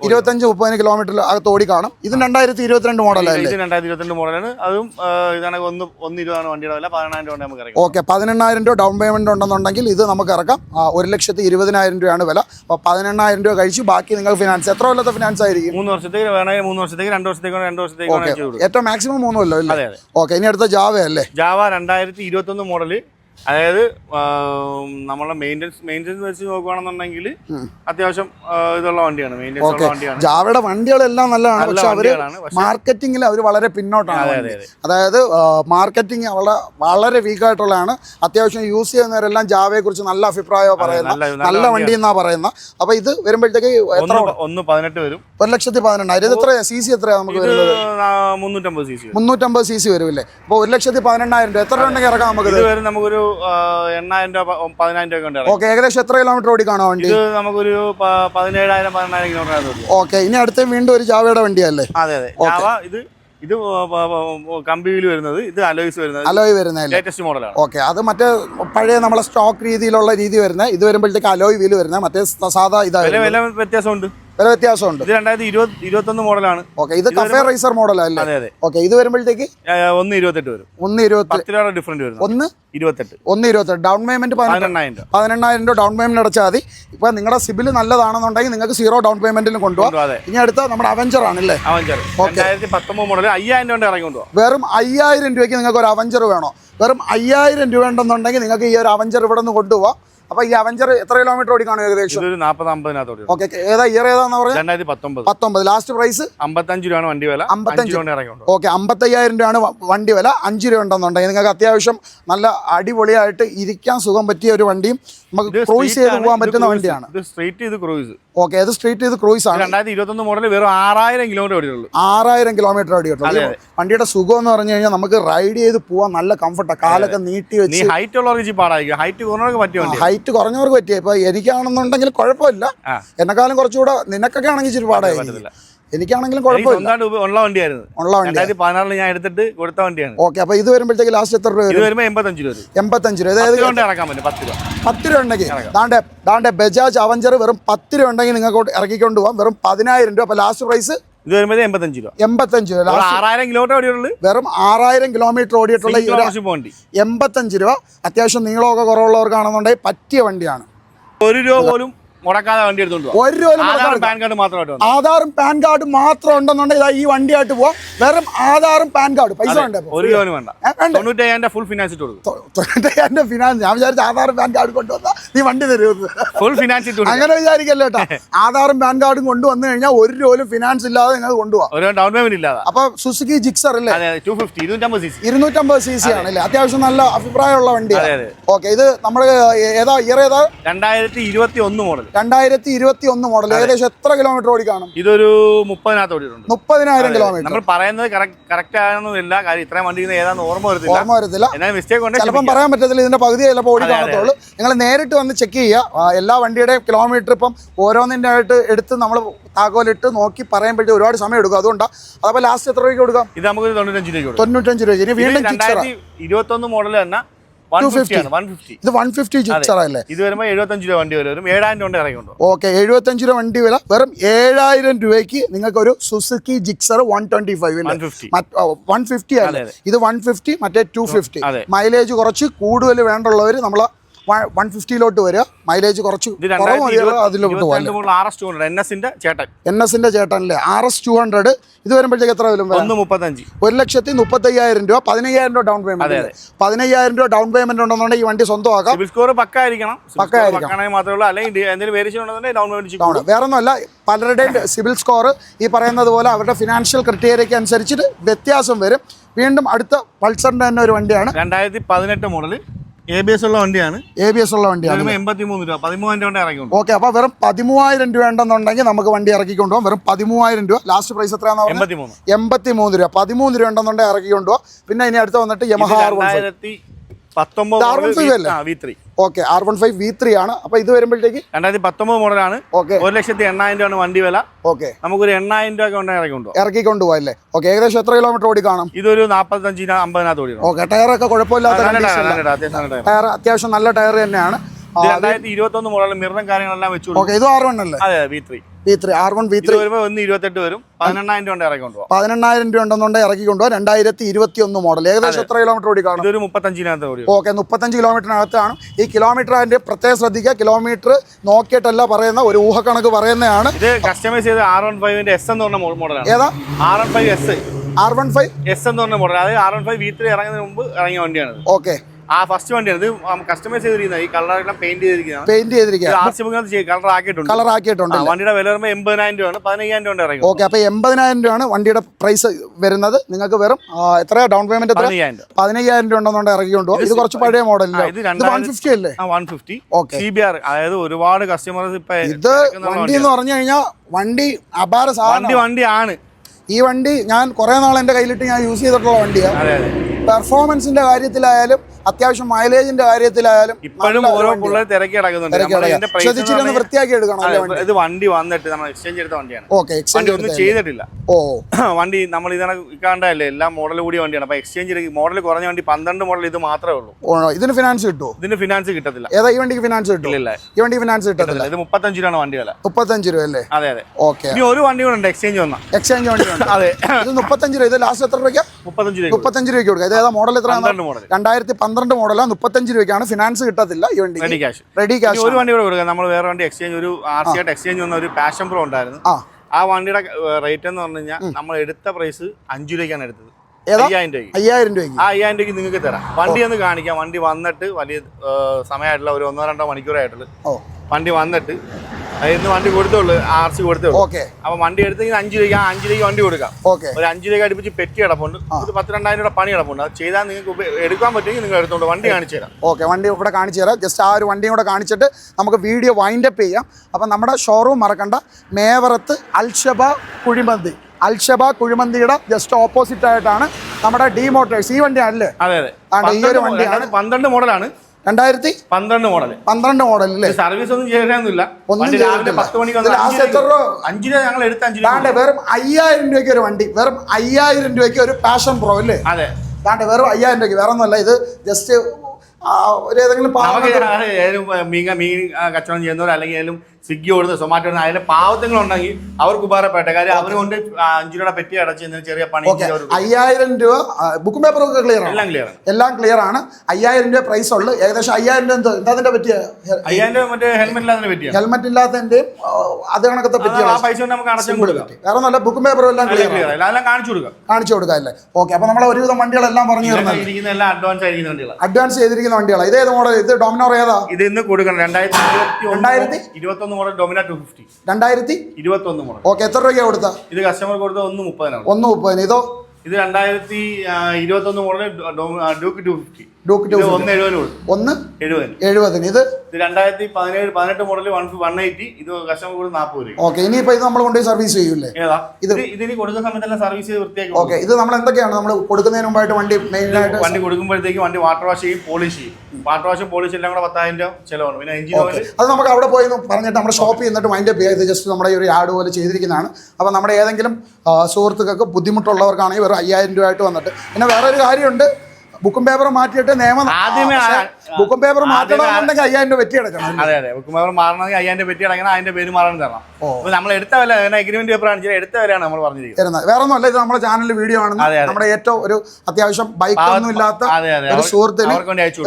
ഇരുപത്തഞ്ച് മുപ്പതിന് കിലോമീറ്റർ അകത്ത് ഓടി കാണും. ഇത് രണ്ടായിരത്തി ഇരുപത്തിരണ്ട് മോഡലല്ലേ ഇത് രണ്ടായിരത്തി ഇരുപത്തിരണ്ട് മോഡലാണ് അതും ഇതാണ് ഒന്ന് ഒന്ന് ഇരുപതാണ് വണ്ടിയുടെ വില. പതിനെണ്ണായിരം രൂപ നമുക്ക് ഇറങ്ങി ഓക്കെ പതിനെണ്ണായിരം രൂപ ഡൗൺ പേയ്മെന്റ് ഉണ്ടെന്നുണ്ടെങ്കിൽ ഇത് നമുക്ക് ഇറക്കാം. ഒരു ലക്ഷത്തി ഇരുപതിനായിരം രൂപയാണ് വില. അപ്പോൾ പതിനെണ്ണായിരം രൂപ കഴിച്ച് ബാക്കി നിങ്ങൾ ഫിനാൻസ് എത്ര കൊല്ലത്തെ ഫിനാൻസ് ആയിരിക്കും? മൂന്ന് വർഷത്തേക്ക് വേണമെങ്കിൽ മൂന്ന് വർഷത്തേക്ക് രണ്ട് വർഷത്തേക്ക് രണ്ട് വർഷത്തേക്ക് ഏറ്റവും മാക്സിമം മൂന്ന് കൊല്ലം ഓക്കെ ഇനി അടുത്ത ജാവ അല്ലേ ജാവ രണ്ടായിരത്തി ഇരുപത്തൊന്ന് മോഡൽ അതായത് നമ്മളെ മെയിന്റെനൻസ് മെയിന്റെനൻസ് വെച്ച് നോക്കുകയാണെന്നുണ്ടെങ്കിൽ അത്യാവശ്യം ഇതുള്ള വണ്ടിയാണ്. മെയിന്റെനൻസ് ഉള്ള വണ്ടിയാണ്. ജാവയുടെ വണ്ടികളെല്ലാം നല്ലതാണ്. പക്ഷേ അവർ മാർക്കറ്റിംഗിൽ അവർ വളരെ പിന്നോട്ടാണ്. അതായത് മാർക്കറ്റിംഗ് അവളെ വളരെ വീക്കായിട്ടുള്ളതാണ് അത്യാവശ്യം യൂസ് ചെയ്യുന്നവരെല്ലാം ജാവയെ കുറിച്ച് നല്ല അഭിപ്രായം പറയുന്ന നല്ല- വണ്ടി എന്നാ പറയുന്നത് അപ്പൊ ഇത് വരുമ്പോഴത്തേക്ക് എത്ര ഒന്ന് പതിനെട്ട് വരും. ഒരു ലക്ഷത്തി പതിനെണ്ണായിരം. ഇത് എത്ര സി സി എത്രയാണ് നമുക്ക് വരുന്നത്? മുന്നൂറ്റമ്പത് സി സി മുന്നൂറ്റമ്പത് സി സി വരുമല്ലേ? അപ്പോൾ ഒരു ലക്ഷത്തി പതിനെണ്ണായിരം രൂപ. എത്ര രൂപ ഉണ്ടെങ്കിൽ ഇറക്കാം നമുക്ക് ഇത്? വരും നമുക്കൊരു എണ്ണായിരം രൂപ പതിനായിരം രൂപ ഉണ്ട് ഓക്കെ ഏകദേശം എത്ര കിലോമീറ്റർ ഓടി വണ്ടി? ഇത് നമുക്കൊരു പതിനേഴായിരം പതിനെണ്ണായിരം കിലോമീറ്റർ ഓക്കെ ഇനി അടുത്ത വീണ്ടും ഒരു ജാവയുടെ വണ്ടിയല്ലേ? അതെ അതെ. ജാവ ഇത് ഇത് കമ്പിയിൽ വരുന്നത് ഇത് അലോയ്സ് വരുന്നത്. അലോയ് വരുന്നത് ലേറ്റസ്റ്റ് മോഡലാണ് ഓക്കെ അത് മറ്റേ പഴയ നമ്മളെ സ്റ്റോക്ക് രീതിയിലുള്ള രീതി വരുന്നത്. ഇത് വരുമ്പോഴത്തേക്ക് അലോയ് വീൽ വരുന്നത്. മറ്റേ സാധാ ഇതാണ് വില വ്യത്യാസമുണ്ട്. വില വ്യത്യാസമുണ്ട്. ഇത് രണ്ടായിരത്തി ഇരുപത് ഇരുപത്തൊന്ന് മോഡലാണ്. ഓക്കെ ഇത് കഫേ റൈസർ മോഡലല്ലേ അതെ അതെ. ഓക്കെ ഇത് വരുമ്പോഴത്തേക്ക്? ആ, ഒന്ന് ഇരുപത്തെട്ട് വരും. ഒന്ന് ഇരുപത്തി ഡിഫറന്റ് വരും ഒന്ന്? ഇരുപത്തെട്ട്. ഒന്ന് ഇരുപത്തെട്ട്. ഡൗൺ പേയ്മെന്റ് പതിനെണ്ണായിരം രൂപ. പതിനെണ്ണായിരം രൂപ ഡൗൺ പേയ്മെന്റ് അടച്ചാൽ മതി. ഇപ്പൊ നിങ്ങളുടെ സിബിൽ നല്ലതാണെന്നുണ്ടെങ്കിൽ നിങ്ങൾക്ക് സീറോ ഡൗൺ പേയ്മെന്റിലും കൊണ്ടുപോകാം ഇനി അടുത്ത നമ്മുടെ അവഞ്ചർ ആണല്ലേ? അവഞ്ചർ മോഡൽ അയ്യായിരം രൂപ ഇറങ്ങി കൊണ്ടുപോകാം വെറും അയ്യായിരം രൂപയ്ക്ക് നിങ്ങൾക്ക് ഒരു അവഞ്ചർ വേണോ? വെറും അയ്യായിരം രൂപ ഉണ്ടെന്നുണ്ടെങ്കിൽ നിങ്ങൾക്ക് ഈ ഒരു അവഞ്ചർ ഇവിടെ നിന്ന് കൊണ്ടുപോകാം അപ്പൊ ഈ അവഞ്ചർ എത്ര കിലോമീറ്റർ ഓടിക്കാണ് ഏകദേശം? നാൽപ്പത് ഓടി ഓക്കെ ഏതാ ഇയർ ഏതാന്ന് പറഞ്ഞാൽ രണ്ടായിരത്തി പത്തൊമ്പത്. പത്തൊമ്പത് ലാസ്റ്റ് പ്രൈസ് അമ്പത്തഞ്ച് രൂപയാണ് വണ്ടി വില. അമ്പത്തഞ്ച്. ഓക്കെ അമ്പത്തയ്യായിരം രൂപയാണ് വണ്ടി വില. അഞ്ച് രൂപ ഉണ്ടെന്നുണ്ടെങ്കിൽ നിങ്ങൾക്ക് അത്യാവശ്യം നല്ല അടിപൊളിയായിട്ട് ഇരിക്കാൻ സുഖം പറ്റിയ ഒരു വണ്ടിയും നമുക്ക് ക്രൂസ് ചെയ്ത് പോകാൻ പറ്റുന്ന വണ്ടിയാണ്. ഇത് സ്ട്രീറ്റ് ഇത് ക്രൂയിസ് ഓക്കെ അത് സ്ട്രീറ്റ് ഇത് ക്രൂസ് ആണ്. രണ്ടായിരത്തി ഇരുപത്തൊന്ന് മോഡൽ വെറും ആറായിരം കിലോമീറ്റർ ഓടിയുള്ളൂ ആറായിരം കിലോമീറ്റർ ഓടിയിട്ടുള്ളൂ. വണ്ടിയുടെ സുഖം എന്ന് പറഞ്ഞു കഴിഞ്ഞാൽ നമുക്ക് റൈഡ് ചെയ്ത് പോകാൻ നല്ല കംഫർട്ടാണ് കാലൊക്കെ നീട്ടി വെച്ച് ഹൈറ്റ് ഉള്ളവർക്ക് പാടായിരിക്കും. ഹൈറ്റ് കുറഞ്ഞവർക്ക് പറ്റിയ വണ്ടി ഹൈറ്റ് കുറഞ്ഞവർക്ക് പറ്റിയ ഇപ്പൊ എനിക്കാണെന്നുണ്ടെങ്കിൽ കുഴപ്പമില്ല. എന്നെക്കാളും കുറച്ചുകൂടെ നിനക്കൊക്കെ ആണെങ്കിൽ ഇച്ചിരി പാടായിരിക്കും എനിക്കാണെങ്കിലും കുഴപ്പമില്ല. പതിനാറിൽ ഞാൻ എടുത്തിട്ട് കൊടുത്ത വണ്ടിയാണ്. ഓക്കെ അപ്പൊ ഇത് വരുമ്പോഴത്തേക്ക് ലാസ്റ്റ് എത്ര രൂപ എൺപത്തഞ്ച് രൂപ എൺപത്തഞ്ച് രൂപ. അതായത് രൂപ പത്ത് ഉണ്ടെങ്കിൽ. ദാണ്ടെ ദാണ്ടെ ബജാജ് അവഞ്ചർ വെറും പത്ത് രൂപ ഉണ്ടെങ്കിൽ നിങ്ങൾക്ക് ഇറക്കിക്കൊണ്ട് പോകാം വെറും പതിനായിരം രൂപ. അപ്പൊ ലാസ്റ്റ് പ്രൈസ് ഇത് വരുമ്പോൾ എൺപത്തഞ്ച് രൂപ. എൺപത്തഞ്ച് രൂപ. ആറായിരം കിലോമീറ്റർ വെറും ആറായിരം കിലോമീറ്റർ ഓടിയിട്ടുള്ള വണ്ടി. എൺപത്തഞ്ച് രൂപ. അത്യാവശ്യം നീളമൊക്കെ കുറവുള്ളവർക്കാണെന്നുണ്ടെങ്കിൽ പറ്റിയ വണ്ടിയാണ്. ഒരു രൂപ പോലും മുടക്കാതെ വണ്ടി എടുത്തോണ്ട്. പാൻ കാർഡ് മാത്രമായിട്ട് ആധാറും പാൻ കാർഡും മാത്രം ഉണ്ടെന്നുണ്ടെങ്കിൽ ഇതാ ഈ വണ്ടിയായിട്ട് പോവാം. വെറും ആധാറും പാൻ കാർഡ്. പൈസ? ഒരു വേണ്ട. തൊണ്ണൂറ്റയ്യായിരം ഫുൾ ഫിനാൻസ് ഇട്ട് കൊടുക്കും. തൊണ്ണൂറ്റയ്യായിരം ഫിനാൻസ് ഞാൻ വിചാരിച്ച ആധാറും പാൻ കാർഡ് കൊണ്ടുവന്നാ നീ വണ്ടി തരുമെന്ന്. ഫുൾ ഫിനാൻസ് ഇട്ട് അങ്ങനെ വിചാരിക്കല്ലോ കേട്ടോ (laughs) ആധാറും പാൻ കാർഡും കൊണ്ടുവന്നു കഴിഞ്ഞാൽ ഒരു രൂപ ഫിനാൻസ് ഇല്ലാതെ നിങ്ങൾ കൊണ്ടുപോകാം ഒരു ഡൗൺ പേയ്മെന്റ് ഇല്ലാതെ. അപ്പൊ സുസുക്കി ജിക്സർ അല്ലേ? ഇരുന്നൂറ്റമ്പത് സി സി ആണ് അല്ലേ അത്യാവശ്യം നല്ല അഭിപ്രായമുള്ള വണ്ടി വണ്ടിയാണ് ഓക്കെ ഇത് നമ്മൾ ഏതാ ഇയർ ഏതാ? രണ്ടായിരത്തി ഇരുപത്തി ഒന്ന് മോഡൽ രണ്ടായിരത്തി ഇരുപത്തി ഒന്ന് മോഡൽ ഏകദേശം എത്ര കിലോമീറ്റർ ഓടി കാണും ഇതൊരു മുപ്പതിനകത്ത് ഓടിയിട്ടുണ്ട്. മുപ്പതിനായിരം കിലോമീറ്റർ നമ്മൾ പറയുന്നത് കറക്റ്റ് ആണെന്നില്ല. കാര്യം ഇത്രയും വണ്ടി ഏതാണ് ഓർമ്മ വരത്തില്ല. ഓർമ്മ വരത്തില്ല. മിസ്റ്റേക്ക് ഉണ്ട് ചിലപ്പം പറയാൻ പറ്റത്തില്ല ഇതിന്റെ പകുതി ചിലപ്പോൾ ഓടി കാണത്തുള്ളൂ നിങ്ങൾ നേരിട്ട് വന്ന് ചെക്ക് ചെയ്യുക. എല്ലാ വണ്ടിയുടെയും കിലോമീറ്റർ ഇപ്പം ഓരോന്നിന്റെ ആയിട്ട് എടുത്ത് നമ്മൾ താക്കോലിട്ട് നോക്കി പറയാൻ പറയുമ്പോഴത്തേക്ക് ഒരുപാട് സമയം എടുക്കും. അതുകൊണ്ടാണ് അതപ്പോൾ ലാസ്റ്റ് എത്ര രൂപയ്ക്ക് കൊടുക്കാം? ഇത് നമുക്ക് തൊണ്ണൂറ്റഞ്ച് രൂപ കൊടുക്കും. തൊണ്ണൂറ്റഞ്ച് രൂപ ഇനി വീണ്ടും ജിക്സറ രണ്ടായിരത്തി ഇരുപത്തി ഒന്ന് മോഡൽ തന്നെ ഇത് വൺ ഫിഫ്റ്റി ജിക്സറ അല്ലേ ഇത് വരുമ്പോൾ എഴുപത്തഞ്ച് രൂപ വണ്ടി വരും. വരും ഏഴായിരം രൂപ ഇറങ്ങിക്കൊണ്ടോ ഓക്കെ എഴുപത്തഞ്ച് രൂപ വണ്ടി വില. വെറും ഏഴായിരം രൂപയ്ക്ക് നിങ്ങൾക്ക് ഒരു Suzuki Gixxer one twenty five one fifty ആണ് അല്ലേ? ഇത് വൺ ഫിഫ്റ്റി മറ്റേ ടു ഫിഫ്റ്റി മൈലേജ് കുറച്ച് കൂടുതൽ വേണ്ടുള്ളവർ നമ്മൾ വൺ ഫിഫ്റ്റിയിലോട്ട് വരിക. മൈലേജ് കുറച്ച് അതിലോട്ട് പോകാം എൻ എസിന്റെ ചേട്ടൻ. എൻ എസിന്റെ ചേട്ടനല്ലേ ആർ എസ് ടു ഹൺഡ്രഡ് ഇത് വരുമ്പോഴത്തേക്ക് എത്ര വരും? ഒന്ന് മുപ്പത്തഞ്ച്. ഒരു ലക്ഷത്തി മുപ്പത്തയ്യായിരം രൂപ പതിനയ്യായിരം രൂപ ഡൗൺ പേയ്മെന്റ്. പതിനയ്യായിരം രൂപ ഡൗൺ പേയ്മെന്റ് ഉണ്ടെന്നുണ്ടെങ്കിൽ ഈ വണ്ടി സ്വന്തമാക്കാം. സ്കോർ പക്കായിരിക്കണം. പക്ക ആയിരിക്കണം. മാത്രമേ ഉള്ളൂ. അല്ലെങ്കിൽ എന്തെങ്കിലും വേരിയേഷൻ ഉണ്ടെന്നുണ്ടെങ്കിൽ ഡൗൺ പേയ്മെന്റ് ഡൗൺ വേറെ ഒന്നുമല്ല പലരുടെയും സിവിൽ സ്കോർ ഈ പറയുന്നത് പോലെ അവരുടെ ഫിനാൻഷ്യൽ ക്രിറ്റീരിയയ്ക്ക് അനുസരിച്ചിട്ട് വ്യത്യാസം വരും. വീണ്ടും അടുത്ത പൾസറിന്റെ തന്നെ ഒരു വണ്ടിയാണ്. രണ്ടായിരത്തി പതിനെട്ട് മോഡൽ എ ബി എസ് ഉള്ള വണ്ടിയാണ്. എ ബി എസ് ഉള്ള വണ്ടിയാണ് വരുമ്പോൾ എൺപത്തി മൂന്ന് രൂപ. പതിമൂവായിരം രൂപ ഇറങ്ങിക്കൊണ്ട് ഓക്കെ അപ്പോൾ വെറും പതിമൂവായിരം രൂപ ഉണ്ടെന്നുണ്ടെങ്കിൽ നമുക്ക് വണ്ടി ഇറക്കി പോകാം വെറും പതിമൂവായിരം രൂപ. ലാസ്റ്റ് പ്രൈസ് എത്രയാണെന്ന് എൺപത്തിമൂന്ന്. എൺപത്തി മൂന്ന് എൺപത്തി മൂന്ന് രൂപ. പതിമൂന്ന് രൂപ ഉണ്ടെന്നുണ്ടെങ്കിൽ ഇറക്കി പോകാം പിന്നെ ഇനി അടുത്ത് വന്നിട്ട് യമഹ ആർ വൺ ഫൈവ് രണ്ടായിരത്തി പത്തൊമ്പത് ഇത് R15 അല്ലേ? Okay R one five V three ആണ്. അപ്പൊ ഇത് വരുമ്പോഴത്തേക്ക്? രണ്ടായിരത്തി പത്തൊമ്പത് മോഡലാണ് ഓക്കെ. ഒരു ലക്ഷത്തി എണ്ണായിരം രൂപയാണ് വണ്ടി വില. ഓക്കെ. നമുക്കൊരു എണ്ണായിരം രൂപ കൊണ്ട് ഇറങ്ങിക്കൊണ്ടോ ഇറക്കിക്കൊണ്ട് പോകാം അല്ലേ? ഓക്കെ ഏകദേശം എത്ര കിലോമീറ്റർ ഓടി കാണും ഇതൊരു നാൽപ്പത്തഞ്ചിന് അമ്പതിനകത്ത് ഓടി ഓക്കെ ടയറൊക്കെ കുഴപ്പമില്ലാത്ത ടയർ, അത്യാവശ്യം നല്ല ടയർ. ടയർ അത്യാവശ്യം നല്ല ടയർ തന്നെയാണ്. രണ്ടായിരത്തി ഇരുപത്തി ഒന്ന് മോഡൽ മിററും കാര്യങ്ങളെല്ലാം വെച്ചു കൊടുക്കും. ഓക്കെ ഇത് ആർ വൺ അല്ലേ? അതെ V three V three R one V three വരുമ്പോൾ ഒന്ന് ഇരുപത്തെട്ട് വരും. പതിനെണ്ണായിരം രൂപ ഇറക്കി പതിനെണ്ണായിരം രൂപ ഇറക്കി രണ്ടായിരത്തി ഇരുപത്തി ഒന്ന് മോഡൽ ഏകദേശം എത്ര കിലോമീറ്റർ ഓടി കാണും ഇതൊരു മുപ്പത്തഞ്ചിനകത്ത് ഓടി ഓക്കെ മുപ്പത്തഞ്ച് കിലോമീറ്ററിനകത്താണ് ഈ കിലോമീറ്റർ പ്രത്യേക പ്രത്യേകം ശ്രദ്ധിക്കുക. കിലോമീറ്റർ നോക്കിയിട്ടല്ല പറയുന്ന ഒരു ഊഹക്കണക്ക് പറയുന്നതാണ്. ഇത് കസ്റ്റമൈസ് ചെയ്ത് ആർ വൺ ഫൈവിന്റെ എസ് എന്ന് പറഞ്ഞ മോഡലാണ് ഏതാ? R one five S R one five S എന്ന് പറഞ്ഞ മോഡൽ അതായത് R one five V three ഇറങ്ങുന്നതിന് മുമ്പ് ഇറങ്ങിയ വണ്ടിയാണ് ഓക്കെ. ആ ഫസ്റ്റ് വണ്ടിയാണ് ഇത് കസ്റ്റമൈസ് ചെയ്തിരിക്കുന്നത്. ഈ കളറെല്ലാം പെയിന്റ് ചെയ്തിരിക്കുന്നത്. പെയിന്റ് സി കളർ ആക്കിയിട്ടുണ്ട്. കളർ ആക്കിയിട്ടുണ്ട്. വണ്ടിയുടെ വില വരുമ്പോൾ എൺപതിനായിരം രൂപയാണ്. പതിനയ്യായിരം രൂപ കൊണ്ട് ഇറങ്ങി. ഓക്കെ അപ്പോൾ എൺപതിനായിരം രൂപയാണ് വണ്ടിയുടെ പ്രൈസ് വരുന്നത്. നിങ്ങൾക്ക് വെറും എത്ര ഡൗൺ പേയ്മെന്റ് പതിനയ്യായിരം രൂപ. ഉണ്ടെന്നുണ്ട് ഇറക്കിക്കൊണ്ട് ഇത് കുറച്ച് പഴയ മോഡൽ അതായത് ഒരുപാട് കസ്റ്റമേഴ്സ് ഇപ്പൊ ഇത് വണ്ടി എന്ന് പറഞ്ഞു കഴിഞ്ഞാൽ വണ്ടി അപാര വണ്ടി സാധനം വണ്ടിയാണ്. ഈ വണ്ടി ഞാൻ കുറെ നാൾ എന്റെ കയ്യിലിട്ട് ഞാൻ യൂസ് ചെയ്തിട്ടുള്ള വണ്ടിയാണ് അതെ അതെ. പെർഫോമൻസിന്റെ കാര്യത്തിലായാലും അത്യാവശ്യം മൈലേജിന്റെ കാര്യത്തിലായാലും ഇപ്പോഴും ഓരോ പിള്ളേർ തിരക്കി കിടക്കുന്നുണ്ട്. വൃത്തിയാക്കി എടുക്കണം ഇത് വണ്ടി വന്നിട്ട് നമ്മൾ എക്സ്ചേഞ്ച് എടുത്ത വണ്ടിയാണ്. ഓക്കെ എക്സ്ചേഞ്ച് ഒന്നും ചെയ്തിട്ടില്ല. ഓ. (clears throat) വണ്ടി നമ്മൾ ഇതിനെ കണ്ടല്ലേ എല്ലാ മോഡൽ കൂടിയ വണ്ടിയാണ്. അപ്പൊ എക്സ്ചേഞ്ച് മോഡൽ കുറഞ്ഞ വണ്ടി പന്ത്രണ്ട് മോഡൽ ഇത് മാത്രമേ ഉള്ളൂ. ഇതിന് ഫിനാൻസ് കിട്ടോ ഇതിന് ഫിനാൻസ് കിട്ടത്തില്ല. ഏതാ ഈ വണ്ടിക്ക് ഫിനാൻസ് കിട്ടില്ല ഈ വണ്ടി ഫിനാൻസ് കിട്ടത്തില്ല. ഇത് മുപ്പത്തഞ്ച് രൂപയാണ് വണ്ടി വില. മുപ്പത്തഞ്ച് രൂപ അല്ലേ? അതെ അതെ. ഓക്കെ. ഇനി ഒരു വണ്ടി കൂടെ ഉണ്ട് എക്സ്ചേഞ്ച് വന്ന. എക്സ്ചേഞ്ച് വണ്ടി (laughs) അതെ. ഇത് മുപ്പത്തഞ്ച് രൂപ. ഇത് ലാസ്റ്റ് എത്ര രൂപയ്ക്ക്? മുപ്പത്തഞ്ച് രൂപ മുപ്പത്തഞ്ച് രൂപയ്ക്ക് കൊടുക്കുക ഇത് ഏതാ മോഡൽ എത്ര രണ്ടായിരത്തി പന്ത്രണ്ട് മോഡലാണ് മുപ്പത്തഞ്ച് രൂപയ്ക്കാണ്. ഫിനാൻസ് കിട്ടത്തില്ല ഈ വണ്ടി. റെഡി ക്യാഷ് റെഡി ക്യാഷ് ഒരു വണ്ടി കൂടെ കൊടുക്കാം. നമ്മൾ വേറെ വണ്ടി എക്സ്ചേഞ്ച് ഒരു ആർ സി ആയിട്ട് എക്സ്ചേഞ്ച് വന്ന ഒരു പാഷൻ പ്രോ ഉണ്ടായിരുന്നു. ആ. വണ്ടിയുടെ റേറ്റ് എന്ന് പറഞ്ഞു കഴിഞ്ഞാൽ നമ്മൾ എടുത്ത പ്രൈസ് അഞ്ചു രൂപയ്ക്കാണ് എടുത്തത്? അയ്യായിരം രൂപ അയ്യായിരം രൂപയ്ക്ക്. ആ അയ്യായിരം രൂപയ്ക്ക് നിങ്ങൾക്ക് തരാം. വണ്ടി ഒന്ന് കാണിക്കാം. വണ്ടി വന്നിട്ട് വലിയ സമയമായിട്ടുള്ള ഒരു ഒന്നോ രണ്ടോ മണിക്കൂറായിട്ടുള്ളൂ. വണ്ടി വന്നിട്ട് ഇന്ന് വണ്ടി കൊടുത്തോളൂ ആർ സി കൊടുത്തോളൂ ഓക്കെ. അപ്പൊ വണ്ടി എടുത്തെങ്കിൽ അഞ്ച് രൂപയ്ക്ക് ആ അഞ്ച് രൂപയ്ക്ക് വണ്ടി കൊടുക്കാം. ഓക്കെ. ഒരു അഞ്ച് രൂപ അടുപ്പിച്ച് പെറ്റി കിടപ്പുണ്ട്. ഒരു പത്ത് രണ്ടായിരം രൂപ പണി കിടപ്പുണ്ട്. അത് ചെയ്താൽ നിങ്ങൾക്ക് എടുക്കാൻ പറ്റുമെങ്കിൽ നിങ്ങൾ എടുത്തോണ്ട് വണ്ടി കാണിച്ചു തരാം. ഓക്കെ വണ്ടി ഇവിടെ കാണിച്ചു തരാം. ജസ്റ്റ് ആ ഒരു വണ്ടിയും കൂടെ കാണിച്ചിട്ട് നമുക്ക് വീഡിയോ വൈൻഡപ്പ് ചെയ്യാം. അപ്പം നമ്മുടെ ഷോറൂം മറക്കണ്ട. മേവറത്ത് Al Shaba kuzhimanthi. Al Shaba കുഴിമന്തിയുടെ just opposite ആയിട്ടാണ് നമ്മുടെ ഡി മോട്ടേഴ്സ് ഈ വണ്ടി അല്ലേ അതെ. അതെ ഈ ഒരു വണ്ടിയാണ്. പന്ത്രണ്ട് മോഡലാണ് രണ്ടായിരത്തി പന്ത്രണ്ട് മോഡൽ പന്ത്രണ്ട് മോഡൽ അല്ലേ സർവീസ് ഒന്നും ചെയ്യാനൊന്നുമില്ല ഒന്നും രാവിലെ. പത്ത് മണിക്ക് എത്ര രൂപ രൂപ? അഞ്ച് രൂപ? ഞങ്ങൾ എടുത്ത് അഞ്ച് രൂപ ദാണ്ടെ വെറും അയ്യായിരം രൂപയ്ക്ക് ഒരു വണ്ടി വെറും അയ്യായിരം രൂപയ്ക്ക് ഒരു പാഷൻ പ്രോ അല്ലേ? അതെ. ദാണ്ടെ വെറും അയ്യായിരം രൂപയ്ക്ക്. വേറെ ഒന്നുമല്ല ഇത് ജസ്റ്റ് ഒരു ഏതെങ്കിലും മീൻ മീൻ കച്ചവടം ചെയ്യുന്നവർ അല്ലെങ്കിൽ സ്വിഗ്ഗി ഓടുന്ന സൊമാറ്റോ ഓടുന്ന അതിലെ പാവത്തങ്ങളുണ്ടെങ്കിൽ അവർക്ക് ഉപകാരപ്പെട്ട കാര്യം അവർ കൊണ്ട് അഞ്ചു രൂപ പെറ്റി അടച്ച് ചെറിയ പണി അയ്യായിരം രൂപ ബുക്കും പേപ്പറൊക്കെ ക്ലിയർ ആണ്? എല്ലാം ക്ലിയർ എല്ലാം ക്ലിയർ ആണ്. അയ്യായിരം രൂപ പ്രൈസ് ഉള്ളു. ഏകദേശം അയ്യായിരം രൂപ എന്തോ എന്താ അതിന്റെ പറ്റിയ? അയ്യായിരം രൂപ മറ്റേ ഹെൽമെറ്റ് ഇല്ലാതെ പറ്റിയ? ഹെൽമെറ്റ് ഇല്ലാത്തതിന്റെയും ആ, അത് കണക്കത്തെ ആ പൈസ നമുക്ക് അടച്ചും കൊടുക്കാം. കാരണം നല്ല ബുക്കും പേപ്പറും എല്ലാം ക്ലിയർ ക്ലിയർ എല്ലാം കാണിച്ചു കൊടുക്കാം. കാണിച്ചു കൊടുക്കാം അല്ലേ? ഓക്കെ അപ്പൊ നമ്മൾ ഒരുവിധം വണ്ടികളെല്ലാം പറഞ്ഞു തരുന്നത് അഡ്വാൻസ് ആയിരിക്കുന്ന അഡ്വാൻസ് ചെയ്തിരിക്കുന്ന വണ്ടികളാണ് ഇത് ഏത് മോഡൽ ഇത് ഡോമിനോർ ഏതാ? ഇത് ഇന്ന് കൊടുക്കണം. രണ്ടായിരത്തി ഇരുപത്തി രണ്ടായിരത്തി? ഇരുപത്തൊന്ന് മോഡൽ ഡൊമിന ടു ഫിഫ്റ്റി രണ്ടായിരത്തി ഇരുപത്തൊന്ന് മോഡൽ. ഓക്കെ എത്ര രൂപയ്ക്കാണ് കൊടുത്ത ഇത് കസ്റ്റമർ കൊടുത്ത ഒന്ന് മുപ്പതിനാണ്. ഒന്ന് മുപ്പതിന്. ഇതോ ഇത് രണ്ടായിരത്തി ഇരുപത്തൊന്ന് model Duke two fifty. Duke two ഒന്ന് എഴുപതിന് ഒന്ന് എഴുപതിന് എഴുപതിന്. ഇത് രണ്ടായിരത്തി പതിനേഴ് പതിനെട്ട് മോഡൽ വൺ വൺ എയ്റ്റി. ഇത് കസ്റ്റമർ കൊടുത്ത് നാൽപ്പത് രൂപ ഓക്കെ ഇനിയിപ്പോ ഇത് നമ്മൾ കൊണ്ടുപോയി സർവീസ് ചെയ്യൂലേ ഇത് ഇത് ഇതിന് കൊടുക്കുന്ന സമയത്തെല്ലാം സർവീസ് ചെയ്ത് വൃത്തിയാക്കി ഓക്കെ ഇത് നമ്മൾ എന്തൊക്കെയാണ്? നമ്മൾ കൊടുക്കുന്നതിന് മുമ്പായിട്ട് വണ്ടി മെയിൻ ആയിട്ട് വണ്ടി കൊടുക്കുമ്പോഴത്തേക്ക് വണ്ടി വാട്ടർ വാഷ് ചെയ്യും പോളിഷ് ചെയ്യും. വാട്ടർ വാഷും പോളിഷ് എല്ലാം കൂടെ പത്തായിരം രൂപ ചിലവാണ്. പിന്നെ എഞ്ചിൻ ഓയിൽ അത് നമുക്ക് അവിടെ പോയി പറഞ്ഞിട്ട് നമ്മുടെ ഷോപ്പിൽ നിന്നിട്ട് മൈൻഡ് അപ്പ് ചെയ്ത് ജസ്റ്റ് നമ്മുടെ ഈ ഒരു ആഡ് പോലെ ചെയ്തിരിക്കുന്നതാണ്. അപ്പോൾ നമ്മുടെ ഏതെങ്കിലും സുഹൃത്തുക്കൾക്ക് ബുദ്ധിമുട്ടുള്ളവർക്കാണെങ്കിൽ വെറും അയ്യായിരം രൂപ ആയിട്ട് വന്നിട്ട്. പിന്നെ വേറെ ഒരു കാര്യമുണ്ട്. ബുക്കും പേപ്പറും മാറ്റിയിട്ട് നിയമം ആദ്യമേ ബുക്കും പേപ്പർ മാറ്റണമെന്നുണ്ടെങ്കിൽ അയ്യായിരം രൂപ വെറ്റി അടക്കണം അതെ അതെ. ബുക്കുമ്പോൾ മാറണമെങ്കിൽ അയ്യായിരം രൂപ വെറ്റി അടക്കണം അതിന്റെ പേര് മാറണം തരണം. അപ്പൊ നമ്മൾ എടുത്ത വില അഗ്രിമെന്റ് പേപ്പർ ആണ് എടുത്ത വിലയാണ് നമ്മൾ പറഞ്ഞിരിക്കുന്നത്. വേറെ ഒന്നുമല്ല ഇത് നമ്മുടെ ചാനലിൽ വീഡിയോ ആണ്. നമ്മുടെ ഏറ്റവും ഒരു അത്യാവശ്യം ബൈക്ക് ഒന്നും ഇല്ലാത്ത ഒരു സുഹൃത്തിന്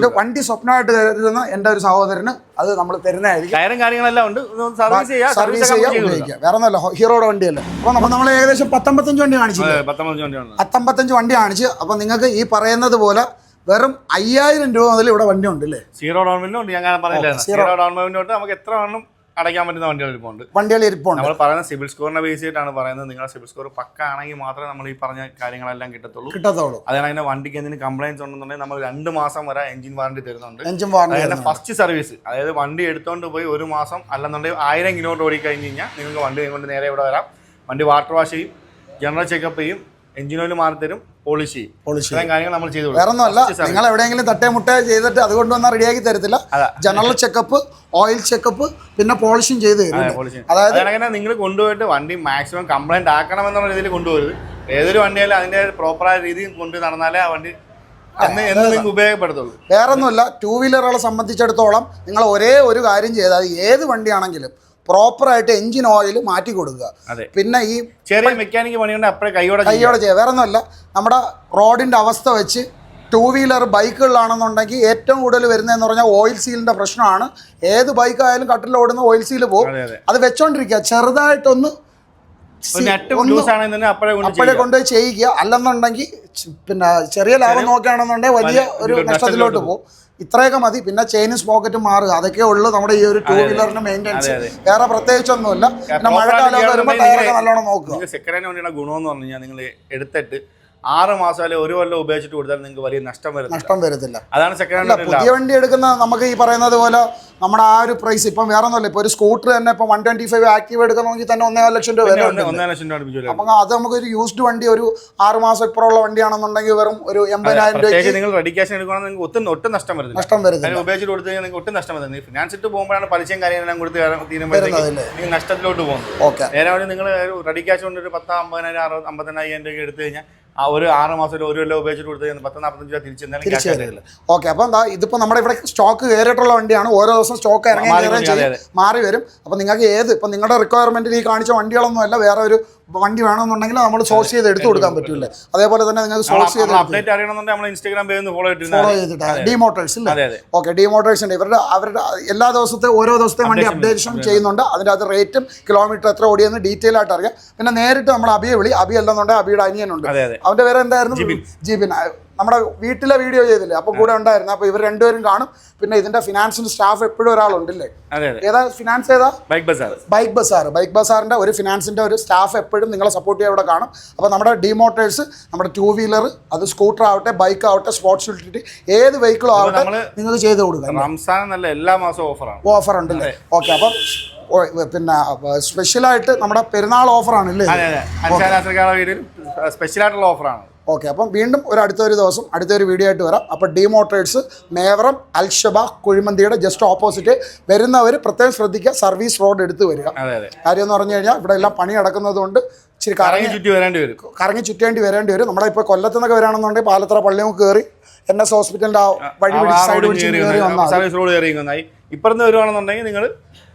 ഒരു വണ്ടി സ്വപ്നമായിട്ട് കരുതുന്ന എന്റെ ഒരു സഹോദരന് അത് നമ്മൾ തരുന്നതായിരിക്കും. ടയറും കാര്യങ്ങളെല്ലാം ഉണ്ട്. സർവീസ് ചെയ്യാം സർവീസ് ഉപയോഗിക്കാം. വേറെ ഹീറോയുടെ വണ്ടിയല്ലേ. അപ്പൊ നമ്മൾ നമ്മൾ ഏകദേശം പത്തൊമ്പത്തഞ്ച് വണ്ടി കാണിച്ചു പത്തൊമ്പത്തഞ്ച് വണ്ടി കാണിച്ചു അപ്പൊ നിങ്ങൾക്ക് ഈ പറയുന്നത് പോലെ വെറും അയ്യായിരം രൂപ മുതൽ ഇവിടെ വണ്ടി ഉണ്ട് അല്ലേ? സീറോ ഡൗൺ പേയ്മെന്റ് ഉണ്ട് ഞാൻ പറഞ്ഞില്ല സീറോ ഡൗൺ പേയ്മെന്റ് ഉണ്ട് നമുക്ക് എത്ര വേണം അടയ്ക്കാൻ പറ്റുന്ന വണ്ടികൾ ഇരിപ്പുണ്ട്. വണ്ടികൾ ഇരിപ്പുണ്ട്. നമ്മൾ പറയുന്ന സിബിൽ സ്കോറിനെ ബേസ് ചെയ്തിട്ടാണ് പറയുന്നത്. നിങ്ങളുടെ സിബിൽ സ്കോർ പക്ക ആണെങ്കിൽ മാത്രമേ നമ്മൾ ഈ പറഞ്ഞ കാര്യങ്ങളെല്ലാം കിട്ടത്തുള്ളൂ. കിട്ടത്തുള്ളൂ. അതാണ് അതിന്റെ വണ്ടിക്ക് എന്തെങ്കിലും കംപ്ലൈൻസ് ഉണ്ടെന്നുണ്ടെങ്കിൽ നമ്മൾ രണ്ട് മാസം വരെ എഞ്ചിൻ വാറണ്ടി തരുന്നുണ്ട്. എഞ്ചിൻ വാറണ്ടി ഫസ്റ്റ് സർവീസ് അതായത് വണ്ടി എടുത്തോണ്ട് പോയി ഒരു മാസം അല്ലെന്നുണ്ടെങ്കിൽ ആയിരം കിലോമീറ്റർ ഓടി കഴിഞ്ഞ് കഴിഞ്ഞാൽ നിങ്ങൾക്ക് വണ്ടി കൊണ്ട് നേരെ ഇവിടെ വരാം. വണ്ടി വാട്ടർ വാഷ് ചെയ്യും ജനറൽ ചെക്കപ്പ് ചെയ്യും. എഞ്ചിൻ ഓയിൽ മാറി തരും പോളിഷ് ചെയ്യും. പോളിഷ് ഇത്രയും കാര്യങ്ങൾ നമ്മൾ ചെയ്തു വേറെ ഒന്നുമല്ല അല്ല നിങ്ങൾ എവിടെയെങ്കിലും തട്ടേ മുട്ടേ ചെയ്തിട്ട് അതുകൊണ്ട് വന്നാൽ റെഡിയാക്കി തരത്തില്ല. ജനറൽ ചെക്കപ്പ് ഓയിൽ ചെക്കപ്പ് പിന്നെ പോളിഷും ചെയ്ത് തരും. അതായത് അങ്ങനെ നിങ്ങൾ കൊണ്ടുപോയിട്ട് വണ്ടി മാക്സിമം കംപ്ലൈന്റ് ആക്കണം എന്നുള്ള രീതിയിൽ കൊണ്ടുപോകരുത് ഏതൊരു വണ്ടിയായാലും അതിന്റെ പ്രോപ്പറായ രീതിയിൽ കൊണ്ട് നടന്നാലേ ആ വണ്ടി ഉപയോഗപ്പെടുത്തുള്ളൂ. വേറെ ഒന്നുമല്ല ടൂ വീലറുകളെ സംബന്ധിച്ചിടത്തോളം നിങ്ങൾ ഒരേ ഒരു കാര്യം ചെയ്താൽ ഏത് വണ്ടിയാണെങ്കിലും പ്രോപ്പറായിട്ട് എഞ്ചിൻ ഓയിൽ മാറ്റി കൊടുക്കുക. പിന്നെ ഈ ചെറിയ മെക്കാനിക് പണിയുണ്ട് അപ്പഴേ കൈയോടെ ചെയ്യാം. കൈയോടെ ചെയ്യുക. വേറെ ഒന്നുമല്ല നമ്മുടെ റോഡിന്റെ അവസ്ഥ വെച്ച് ടു വീലർ ബൈക്കുകളിലാണെന്നുണ്ടെങ്കിൽ ഏറ്റവും കൂടുതൽ വരുന്നതെന്ന് പറഞ്ഞാൽ ഓയിൽ സീലിന്റെ പ്രശ്നമാണ്. ഏത് ബൈക്കായാലും കട്ടിലോടുന്ന ഓയിൽ സീൽ പോകും അത് വെച്ചോണ്ടിരിക്കുക. ചെറുതായിട്ടൊന്ന് അപ്പഴേ. കൊണ്ടുപോയി ചെയ്യുക അല്ലെന്നുണ്ടെങ്കിൽ പിന്നെ ചെറിയ ലാഭം നോക്കുകയാണെന്നുണ്ടെങ്കിൽ വലിയ ഒരു നഷ്ടത്തിലോട്ട് പോകും. ഇത്രയൊക്കെ മതി. പിന്നെ ചെയിനും സ്പോക്കറ്റും മാറുക. അതൊക്കെ ഉള്ളൂ നമ്മുടെ ഈ ഒരു ടൂ വീലറിന്റെ മെയിന്റെനൻസ് വേറെ പ്രത്യേകിച്ചൊന്നുമില്ല. പിന്നെ മഴക്കാലം വരുമ്പോൾ ടയറൊക്കെ നല്ലോണം നോക്കുക. സെക്കൻഡ് ഹാൻഡ് വണ്ടിയുടെ ഗുണമെന്ന് പറഞ്ഞു കഴിഞ്ഞാൽ നിങ്ങൾ എടുത്തിട്ട് ആറ് മാസം അല്ലെങ്കിൽ ഒരു കൊല്ലം ഉപയോഗിച്ചിട്ട് കൊടുത്താൽ നിങ്ങൾക്ക് വലിയ നഷ്ടം വരും നഷ്ടം വരത്തില്ല. അതാണ് സെക്കൻഡ് ഹാൻഡ് പുതിയ വണ്ടി എടുക്കുന്ന നമുക്ക് ഈ പറയുന്നത് പോലെ നമ്മുടെ ആ ഒരു പ്രൈസ് ഇപ്പം വേറെ ഒന്നുമില്ല ഇപ്പൊ ഒരു സ്കൂട്ടർ തന്നെ ഇപ്പൊ വൺ ട്വന്റി ഫൈവ് ആക്റ്റീവ് എടുക്കണമെങ്കിൽ തന്നെ ഒന്നേകാൽ ലക്ഷം രൂപ വില ഉണ്ട്. ലക്ഷം രൂപ അപ്പം അത് നമുക്ക് ഒരു യൂസ്ഡ് വണ്ടി ഒരു ആറ് മാസം ഇപ്പുറമുള്ള വണ്ടിയാണെന്നുണ്ടെങ്കിൽ വെറും ഒരു എൺപതിനായിരം രൂപ നിങ്ങൾ റെഡി ക്യാഷ് എടുക്കുകയാണെങ്കിൽ നിങ്ങൾക്ക് ഒട്ടും ഒട്ടും നഷ്ടം വരുന്നത് നഷ്ടം വരുന്നത് ഉപയോഗിച്ചിട്ട് കൊടുത്തു കഴിഞ്ഞാൽ നിങ്ങൾക്ക് ഒട്ടും നഷ്ടം വരുന്നത് ഫിനാൻസ് ഇട്ട് പോകുമ്പോഴാണ് പലിശയും കാര്യങ്ങളെല്ലാം കൊടുത്ത് തീരുമ്പോഴത്തേക്ക് വരുന്നതല്ലേ? നിങ്ങൾ നഷ്ടത്തിലോട്ട് പോകുന്നത്. ഓക്കെ. നേരെ നിങ്ങൾ റെഡി ക്യാഷ് കൊണ്ട് ഒരു പത്ത് അമ്പതിനായിരം അറുപത് അമ്പത്തിനായിരം രൂപ എടുത്തു കഴിഞ്ഞാൽ ആ ഒരു ആറ് മാസം ഒരു കൊല്ലം ഉപയോഗിച്ചിട്ട് കൊടുത്തു പത്ത് നാൽപ്പത്തഞ്ച് രൂപ തിരിച്ചു ഓക്കെ അപ്പം എന്താ ഇതിപ്പോൾ നമ്മുടെ ഇവിടെ സ്റ്റോക്ക് കയറിയിട്ടുള്ള വണ്ടിയാണ്. ഓരോ ദിവസം സ്റ്റോക്ക് ഇറങ്ങി മാറി വരും, അപ്പൊ മാറി വരും. അപ്പം നിങ്ങൾക്ക് ഏത് ഇപ്പം നിങ്ങളുടെ റിക്വയർമെന്റിൽ ഈ കാണിച്ച വണ്ടികളൊന്നും അല്ല വേറെ ഒരു വണ്ടി വേണമെന്നുണ്ടെങ്കിൽ നമ്മൾ സോഴ്സ് ചെയ്ത് എടുത്തു കൊടുക്കാൻ പറ്റില്ല? അതേപോലെ തന്നെ നിങ്ങൾക്ക് സോഴ്സ് ചെയ്ത് അപ്ഡേറ്റ് അറിയണമെന്നുണ്ടെങ്കിൽ നമ്മൾ ഇൻസ്റ്റാഗ്രാം പേജ് ഫോളോ ചെയ്തിട്ട് ഡി മോട്ടോഴ്സ് ഇല്ലേ? ഓക്കെ ഡി മോട്ടോഴ്സിന്റെ ഇവരുടെ അവരുടെ എല്ലാ ദിവസത്തെ ഓരോ ദിവസത്തെ വണ്ടി അപ്ഡേഷൻ ചെയ്യുന്നുണ്ട്. അതിന്റെ അത് റേറ്റും കിലോമീറ്റർ എത്ര ഓടിയെന്ന് ഡീറ്റെയിൽ ആയിട്ട് അറിയാം. പിന്നെ നേരിട്ട് നമ്മൾ അബിയെ വിളി അബി അല്ലെന്നുണ്ടെങ്കിൽ അബിയുടെ അനിയനുണ്ട്. അവന്റെ പേര് എന്തായിരുന്നു ജിബിൻ. നമ്മുടെ വീട്ടിലെ വീഡിയോ ചെയ്തില്ലേ? അപ്പൊ കൂടെ ഉണ്ടായിരുന്നു. അപ്പൊ ഇവർ രണ്ടുപേരും കാണും. പിന്നെ ഇതിന്റെ ഫിനാൻസിന് സ്റ്റാഫ് എപ്പോഴും ഒരാളുണ്ടല്ലേ? ഏതാ? ഫിനാൻസ് ഏതാ? Bike Bazaar Bike Bazaar bike ബസാറിന്റെ ഒരു ഫിനാൻസിന്റെ ഒരു സ്റ്റാഫ് എപ്പോഴും നിങ്ങളെ സപ്പോർട്ട് ചെയ്യാൻ ഇവിടെ കാണും. അപ്പോൾ നമ്മുടെ ഡി മോട്ടേഴ്സ് നമ്മുടെ ടൂ വീലർ അത് സ്കൂട്ടർ ആവട്ടെ ബൈക്ക് ആവട്ടെ സ്പോർട്സ് യൂട്ടിലിറ്റി ഏത് വെഹിക്കിളും ആവട്ടെ നിങ്ങൾ ചെയ്ത് കൊടുക്കാം റംസാൻ എന്നല്ല എല്ലാ മാസവും ഓഫറാണ് ഓഫർ ഉണ്ടല്ലേ ഓക്കെ അപ്പം പിന്നെ സ്പെഷ്യലായിട്ട് നമ്മുടെ പെരുന്നാൾ ഓഫറാണ് സ്പെഷ്യൽ ആയിട്ടുള്ള ഓഫറാണ് ഓക്കെ അപ്പം വീണ്ടും ഒരു അടുത്തൊരു ദിവസം അടുത്തൊരു വീഡിയോ ആയിട്ട് വരാം. അപ്പോൾ ഡി മോട്ടേഴ്സ് മേവറം അൽഷബ കുഴിമന്തിയുടെ ജസ്റ്റ് ഓപ്പോസിറ്റ് വരുന്നവർ പ്രത്യേകം ശ്രദ്ധിക്കുക സർവീസ് റോഡ് എടുത്ത് വരിക. കാര്യം എന്ന് പറഞ്ഞു കഴിഞ്ഞാൽ ഇവിടെ എല്ലാം പണി നടക്കുന്നത് കൊണ്ട് ഇച്ചിരി കറങ്ങി ചുറ്റി വരേണ്ടി വരും. കറങ്ങി ചുറ്റേണ്ടി വരേണ്ടി വരും. നമ്മുടെ ഇപ്പോൾ കൊല്ലത്ത് നിന്നൊക്കെ വരാണെന്നുണ്ടെങ്കിൽ പാലത്തറ പള്ളിമുക്ക് കയറി എൻ എസ് ഹോസ്പിറ്റലിന്റെ ആ വഴി പിടിച്ച് സൈഡ് പിടിച്ച് കയറി വന്നാൽ സർവീസ് റോഡ് കയറി ഇപ്പുറത്ത് വരുവാണെന്നുണ്ടെങ്കിൽ നിങ്ങൾ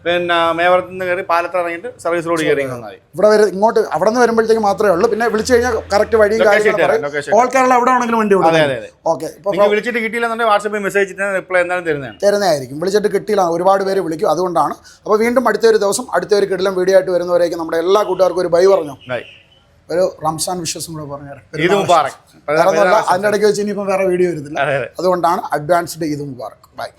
പിന്നെ മേവരത്ത് നിന്ന് കയറി പാലത്ത് ഇറങ്ങിയിട്ട് സർവീസ് റോഡ് കയറി നന്നായി ഇവിടെ വരെ ഇങ്ങോട്ട് അവിടെ നിന്ന് വരുമ്പോഴത്തേക്ക് മാത്രമേ ഉള്ളൂ. പിന്നെ വിളിച്ചു കഴിഞ്ഞാൽ കറക്റ്റ് ഇട്ടുതരാം, ഓൾ കേരള എവിടെ ആണെങ്കിലും വണ്ടി അതെ അതെ ഓക്കെ വിളിച്ചിട്ട് കിട്ടിയില്ലെന്നുണ്ടെങ്കിൽ വാട്സപ്പിൽ മെസ്സേജ് റിപ്ലൈ എന്തായാലും തരുന്നതാണ്. തരുന്നതായിരിക്കും. വിളിച്ചിട്ട് കിട്ടിയില്ല ഒരുപാട് പേര് വിളിക്കും. അതുകൊണ്ടാണ്. അപ്പോൾ വീണ്ടും അടുത്ത ഒരു ദിവസം അടുത്ത ഒരു കിടിലം വീഡിയോ ആയിട്ട് വരുന്നവരേക്കും നമ്മുടെ എല്ലാ കൂട്ടുകാർക്കും ഒരു ബൈ പറഞ്ഞു? ബൈ. ഒരു റംസാൻ വിശ്വസം കൂടെ പറഞ്ഞു മുബാറക്. അതിന്റെ ഇടയ്ക്ക് വെച്ച് ഇനിയിപ്പം വേറെ വീഡിയോ വരുന്നില്ല അതെ അതെ. അതുകൊണ്ടാണ് അഡ്വാൻസ്ഡ് ഈദ് മുബാറക്. ബൈ